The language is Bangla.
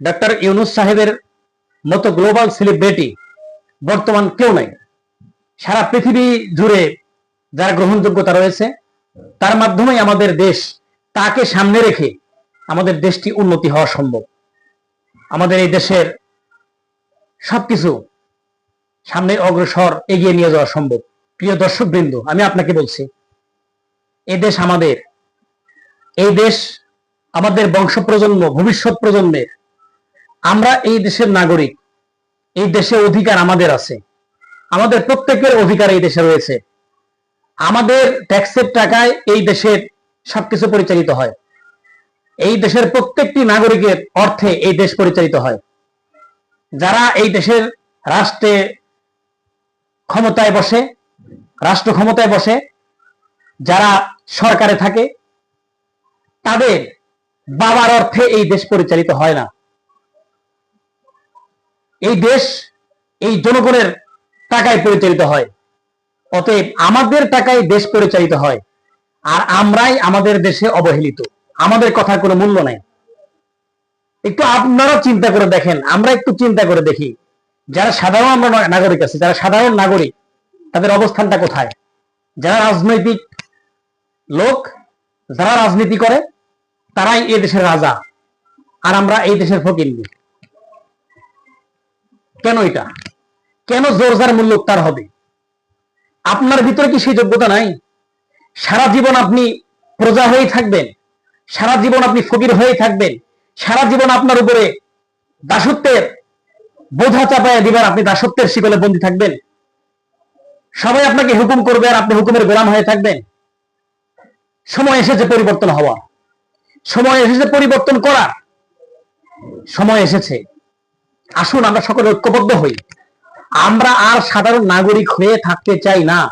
ডক্টর ইউনুস সাহেবের মতো গ্লোবাল সেলিব্রিটি বর্তমান কেউ নাই। সারা পৃথিবী জুড়ে যার গ্রহণযোগ্যতা রয়েছে, তার মাধ্যমেই আমাদের দেশ তাকে সামনে রেখে আমাদের দেশটি উন্নতি হওয়া সম্ভব। আমাদের এই দেশের সবকিছু সামনে অগ্রসর এগিয়ে নিয়ে যাওয়া সম্ভব। প্রিয় দর্শক বৃন্দ আমি আপনাকে বলছি এই দেশ আমাদের, এই দেশ আমাদের বংশ প্রজন্ম ভবিষ্যৎ প্রজন্মের আমরা এই দেশের নাগরিক, এই দেশে অধিকার আমাদের আছে। আমাদের প্রত্যেকের অধিকার এই দেশে রয়েছে। আমাদের ট্যাক্সের টাকায় এই দেশের সবকিছু পরিচালিত হয়। এই দেশের প্রত্যেকটি নাগরিকের অর্থে এই দেশ পরিচালিত হয়। যারা এই দেশের রাষ্ট্রে ক্ষমতায় বসে, রাষ্ট্র ক্ষমতায় বসে, যারা সরকারে থাকে, তাদের বাবার অর্থে এই দেশ পরিচালিত হয় না। এই দেশ এই জনগণের টাকায় পরিচালিত হয়। অতএব আমাদের টাকায় দেশ পরিচালিত হয় আর আমরাই আমাদের দেশে অবহেলিত। আমাদের কথার কোনো মূল্য নাই। একটু আপনারা চিন্তা করে দেখেন, আমরা একটু চিন্তা করে দেখি, যারা সাধারণ আমরা নাগরিক আছে, যারা সাধারণ নাগরিক, তাদের অবস্থানটা কোথায়? যারা রাজনৈতিক লোক, যারা রাজনীতি করে, তারাই এই দেশের রাজা, আর আমরা এই দেশের ফকিন্নি কেন এটা? কেন জোর যার মূল্য তার হবে? আপনার ভিতরে কি সেই যোগ্যতা নাই? সারা জীবন আপনি প্রজা হয়েই থাকবেন। সারা জীবন আপনি ফকির হয়েই থাকবেন। সারা জীবন আপনার উপরে দাসত্বের বোঝা চাপায় দিবার আপনি দাসত্বের শিকলে বন্দী থাকবেন। সবাই আপনাকে হুকুম করবে আর আপনি হুকুমের গোলাম হয়ে থাকবেন। সময় এসেছে পরিবর্তন হওয়া সময় এসেছে পরিবর্তন করার। সময় এসেছে। আসুন আমরা সকলে ঐক্যবদ্ধ হই। আমরা আর সাধারণ নাগরিক হয়ে থাকতে চাই না।